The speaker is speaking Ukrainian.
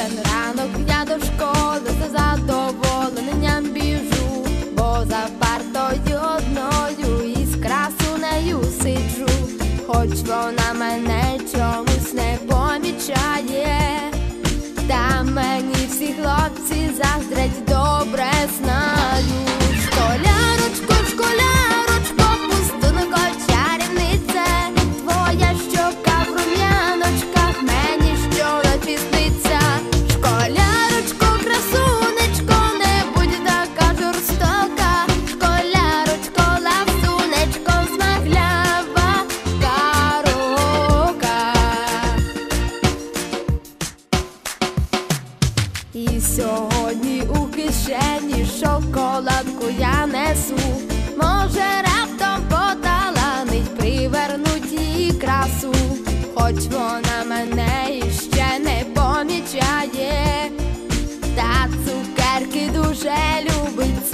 Кожен ранок я до школи за задоволенням біжу, бо за партою одною із красунею сиджу, хоч вона мене чомусь не помічає. Кишені шоколадку я несу. Може, раптом поталанить, привернуть її красу, хоч вона мене іще не помічає, та цукерки дуже любить